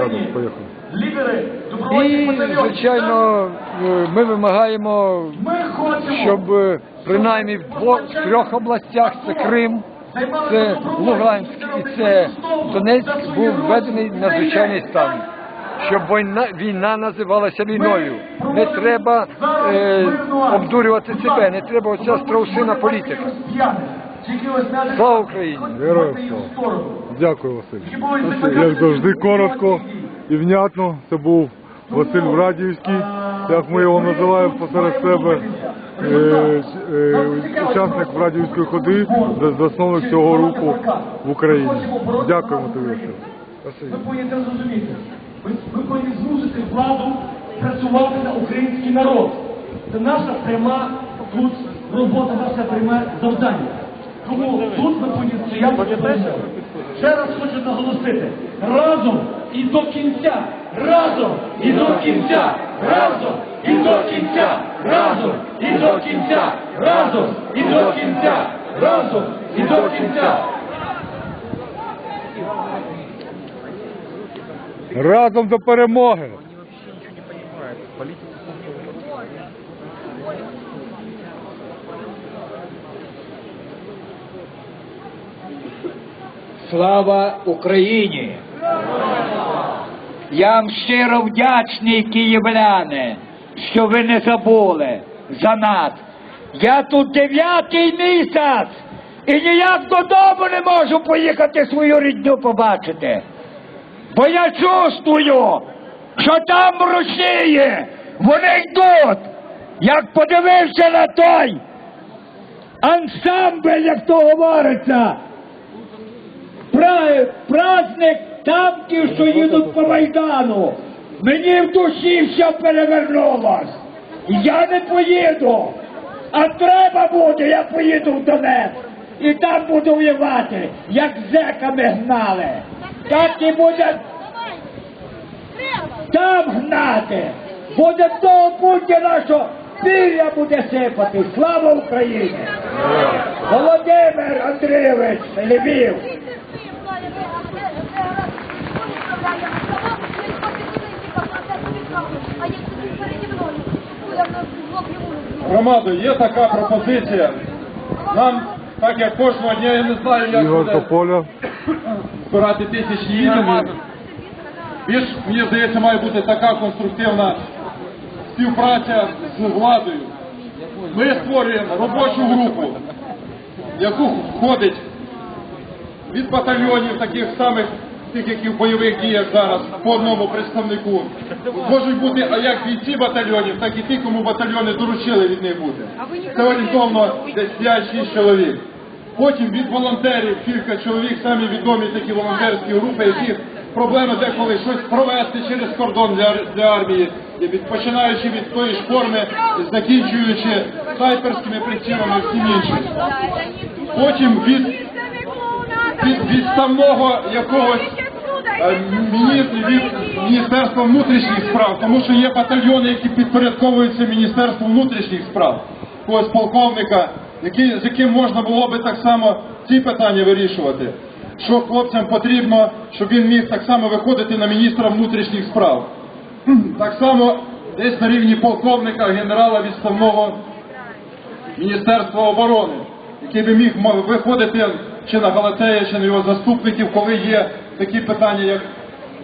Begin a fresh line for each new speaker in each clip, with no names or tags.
Порядок, поїхали.
І, звичайно, е, ми вимагаємо, щоб е, принаймні в трьох областях це Крим, це Луганськ і це Донецьк був введений надзвичайний стан. Щоб війна, війна називалася війною. Не треба е, обдурювати себе, не треба оця страусина політика. Слава Україні!
Героям слава. Дякую, Василь. Як завжди, коротко і внятно. Це був Василь Врадіївський, як ми його називаємо посеред себе. е, е, Учасник Врадіївської ходи, за- засновник цього руху в Україні. Дякуємо тобі. Василь.
Ви повинні зрозуміти. Ви, ви повинні змусити владу працювати на український народ. Це наша пряма тут робота, наше пряме завдання. Тому тут ми повинні стояти. Ще раз хочу наголосити. Разом і до кінця. Разом і до кінця. Разом і до кінця. Разом і до кінця. Разом і до кінця. Разом і до кінця.
Разом до перемоги!
Слава Україні! Я вам щиро вдячний, київляни, що ви не забули за нас. Я тут дев'ятий місяць і ніяк додому не можу поїхати свою рідню побачити. Бо я чувствую, що там в Росії вони йдуть. Як подивився на той ансамбль, як то говориться, праздник танків, що їдуть по Майдану. Мені в душі все перевернулось. Я не поїду. А треба буде, я поїду в Донецьк. І там буду воювати, як зеками гнали. Так і буде там гнати. Буде того Путіна, що пір'я буде сипати. Слава Україні! Володимир Андрійович, Львів.
Громадо, є така пропозиція. Нам, так як кожного дня, я не знаю, як
Ігор
буде
Тополя.
збирати тисячі відомів. Більш, мені здається, має бути така конструктивна співпраця з владою. Ми створюємо робочу групу, в яку входить від батальйонів таких самих, тих, які в бойових діях зараз, по одному представнику. Можуть бути а як бійці батальйонів, так і ті, кому батальйони доручили від них бути. Це орієнтовно десь 5-6 чоловік. Потім від волонтерів кілька чоловік, самі відомі такі волонтерські групи, які проблеми деколи щось провести через кордон для, для армії, і від, починаючи від тої ж форми, закінчуючи снайперськими прицілами і всім іншим. Потім від від відставного якогось е, від Міністерства внутрішніх справ, тому що є батальйони, які підпорядковуються Міністерству внутрішніх справ, когось полковника, який, з яким можна було би так само ці питання вирішувати. Що хлопцям потрібно, щоб він міг так само виходити на міністра внутрішніх справ. Так само десь на рівні полковника, генерала відставного Міністерства оборони, який би міг виходити чи на Галатея, чи на його заступників, коли є такі питання, як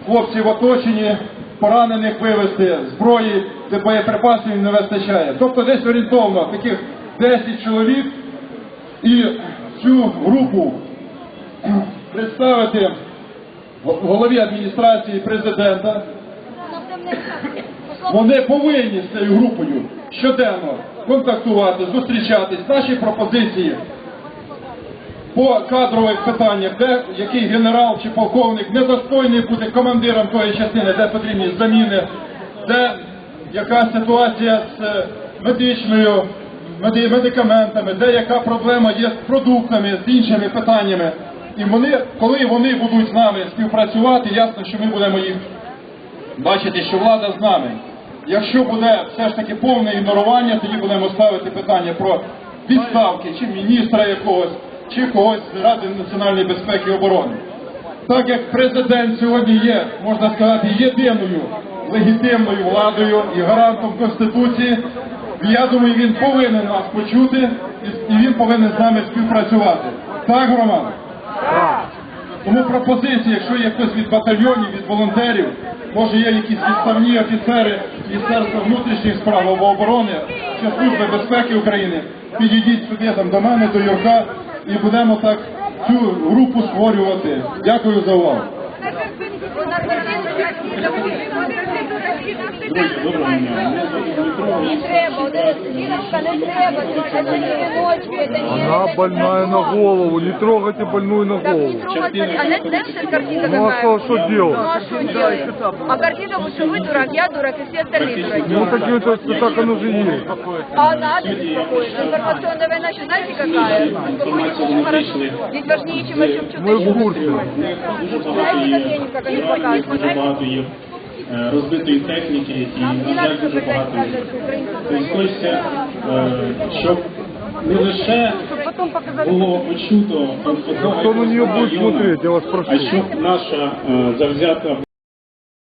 хлопці в оточенні, поранених вивезти, зброї, де боєприпасів не вистачає. Тобто десь орієнтовно таких 10 чоловік і цю групу представити голові адміністрації президента. Вони повинні з цією групою щоденно контактувати, зустрічатись, наші пропозиції по кадрових питаннях, де який генерал чи полковник недостойний бути командиром тої частини, де потрібні заміни, де яка ситуація з е, медичною медикаментами, де яка проблема є з продуктами, з іншими питаннями. І вони, коли вони будуть з нами співпрацювати, ясно, що ми будемо їх бачити, що влада з нами. Якщо буде все ж таки повне ігнорування, тоді будемо ставити питання про відставки чи міністра якогось, чи когось з Ради національної безпеки і оборони. так як президент сьогодні є, можна сказати, єдиною легітимною владою і гарантом Конституції, я думаю, він повинен нас почути і- він повинен з нами співпрацювати. Так, Роман? Тому пропозиції, якщо є хтось від батальйонів, від волонтерів, може є якісь відставні офіцери Міністерства внутрішніх справ або оборони чи Служби безпеки України, підійдіть сюди там до мене, до Юрка, і будемо так цю групу створювати. Дякую за увагу.
Не треба, вот эта Дидовка не треба, это не веночки, это не...
Она
это
больная на голову, не трогайте больную на
Так не
голову.
трогать, а знаешь, знаешь, что картина
Ну, а
какая?
что- что делать?
Ну а что делать? А картина, вот, что вы дурак, я дурак, и все остальные дураки.
Ну так это так оно же есть.
А надо беспокоиться. Информационная война еще знаете какая? Беспокойтесь очень хорошо. Здесь важнее, чем о чем что-то
Мы в
еще.
курсе.
Знаете, как я никак не
Дуже
показываю?
багато є е, розбитої техніки, які
Нам не
на
надо,
жаль, дуже
чтобы
багато.
опять
є.
сказать, что украинцы
Тобто
дураки.
хочеться, е, щоб не лише
Потом показать.
було почуто одного
Кто на нее будет
району,
смотреть, я вас прошу.
а щоб наша е, завзята